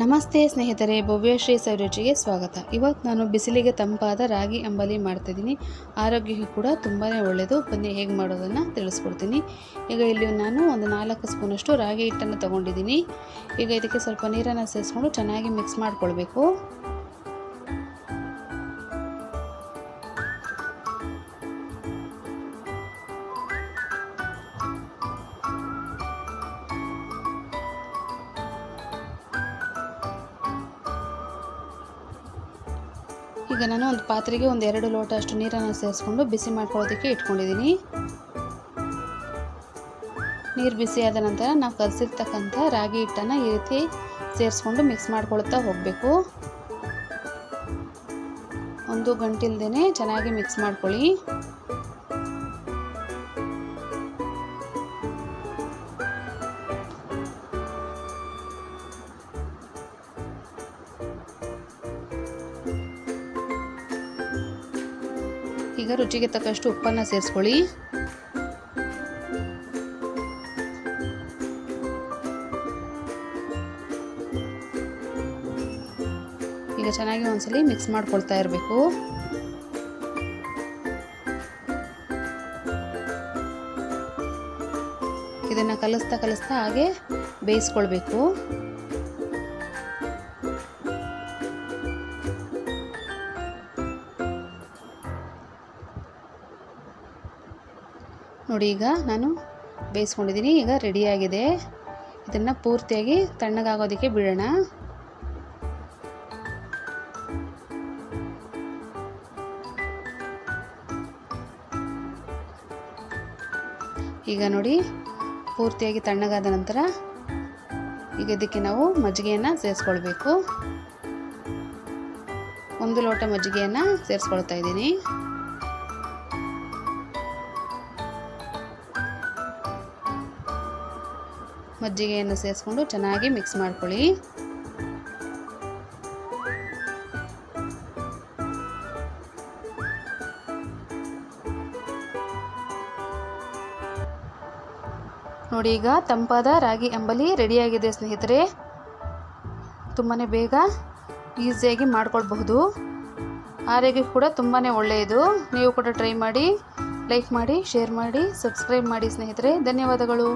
ನಮಸ್ತೆ ಸ್ನೇಹಿತರೆ ಭವ್ಯಶ್ರೀ ಸೌರುಚಿಗೆ ಸ್ವಾಗತ. ಇವತ್ತು ನಾನು ಬಿಸಿಲಿಗೆ ತಂಪಾದ ರಾಗಿ ಅಂಬಲಿ ಮಾಡ್ತಾಯಿದ್ದೀನಿ ಆರೋಗ್ಯಕ್ಕೆ ಕೂಡ ತುಂಬಾ ಒಳ್ಳೆಯದು ಬನ್ನಿ, ಹೇಗೆ ಮಾಡೋದನ್ನು ತಿಳಿಸ್ಕೊಡ್ತೀನಿ. ಈಗ ಇಲ್ಲಿ ನಾನು ಒಂದು ನಾಲ್ಕು ಸ್ಪೂನಷ್ಟು ರಾಗಿ ಹಿಟ್ಟನ್ನು ತೊಗೊಂಡಿದ್ದೀನಿ. ಈಗ ಇದಕ್ಕೆ ಸ್ವಲ್ಪ ನೀರನ್ನು ಸೇರಿಸ್ಕೊಂಡು ಚೆನ್ನಾಗಿ ಮಿಕ್ಸ್ ಮಾಡ್ಕೊಳ್ಬೇಕು. ಈಗ ನಾನು ಒಂದು ಪಾತ್ರೆಗೆ ಒಂದು ಎರಡು ಲೋಟ ಅಷ್ಟು ನೀರನ್ನು ಸೇರಿಸ್ಕೊಂಡು ಬಿಸಿ ಮಾಡ್ಕೊಳ್ಳೋದಕ್ಕೆ ಇಟ್ಕೊಂಡಿದ್ದೀನಿ. ನೀರು ಬಿಸಿಯಾದ ನಂತರ ನಾವು ಕಲಸಿರ್ತಕ್ಕಂಥ ರಾಗಿ ಹಿಟ್ಟನ್ನು ಈ ರೀತಿ ಸೇರಿಸ್ಕೊಂಡು ಮಿಕ್ಸ್ ಮಾಡ್ಕೊಳ್ತಾ ಹೋಗಬೇಕು. ಒಂದು ಗಂಟಿಲ್ದೇ ಚೆನ್ನಾಗಿ ಮಿಕ್ಸ್ ಮಾಡ್ಕೊಳ್ಳಿ. ಈಗ ರುಚಿಗೆ ತಕ್ಕಷ್ಟು ಉಪ್ಪನ್ನು ಸೇರಿಸ್ಕೊಳ್ಳಿ. ಈಗ ಚೆನ್ನಾಗಿ ಒಂದ್ಸಲಿ ಮಿಕ್ಸ್ ಮಾಡ್ಕೊಳ್ತಾ ಇರಬೇಕು. ಇದನ್ನು ಕಲಿಸ್ತಾ ಕಲಿಸ್ತಾ ಹಾಗೆ ಬೇಯಿಸ್ಕೊಳ್ಬೇಕು. ನೋಡಿ ಈಗ ನಾನು ಬೇಯಿಸ್ಕೊಂಡಿದ್ದೀನಿ. ಈಗ ರೆಡಿಯಾಗಿದೆ ಇದನ್ನು ಪೂರ್ತಿಯಾಗಿ ತಣ್ಣಗಾಗೋದಕ್ಕೆ ಬಿಡೋಣ. ಈಗ ನೋಡಿ ಪೂರ್ತಿಯಾಗಿ ತಣ್ಣಗಾದ ನಂತರ ಈಗ ಇದಕ್ಕೆ ನಾವು ಮಜ್ಜಿಗೆಯನ್ನು ಸೇರಿಸ್ಕೊಳ್ಬೇಕು. ಒಂದು ಲೋಟ ಮಜ್ಜಿಗೆಯನ್ನು ಸೇರಿಸ್ಕೊಳ್ತಾ ಇದ್ದೀನಿ. ಮಜ್ಜಿಗೆಯನ್ನು ಸೇರಿಸ್ಕೊಂಡು ಚೆನ್ನಾಗಿ ಮಿಕ್ಸ್ ಮಾಡ್ಕೊಳ್ಳಿ. ನೋಡಿ ಈಗ ತಂಪಾದ ರಾಗಿ ಅಂಬಲಿ ರೆಡಿಯಾಗಿದೆ ಸ್ನೇಹಿತರೆ. ತುಂಬಾ ಬೇಗ ಈಸಿಯಾಗಿ ಮಾಡ್ಕೊಳ್ಬಹುದು. ಆರೋಗ್ಯ ಕೂಡ ತುಂಬಾ ಒಳ್ಳೆಯದು. ನೀವು ಕೂಡ ಟ್ರೈ ಮಾಡಿ ಲೈಕ್ ಮಾಡಿ ಶೇರ್ ಮಾಡಿ ಸಬ್ಸ್ಕ್ರೈಬ್ ಮಾಡಿ ಸ್ನೇಹಿತರೆ. ಧನ್ಯವಾದಗಳು.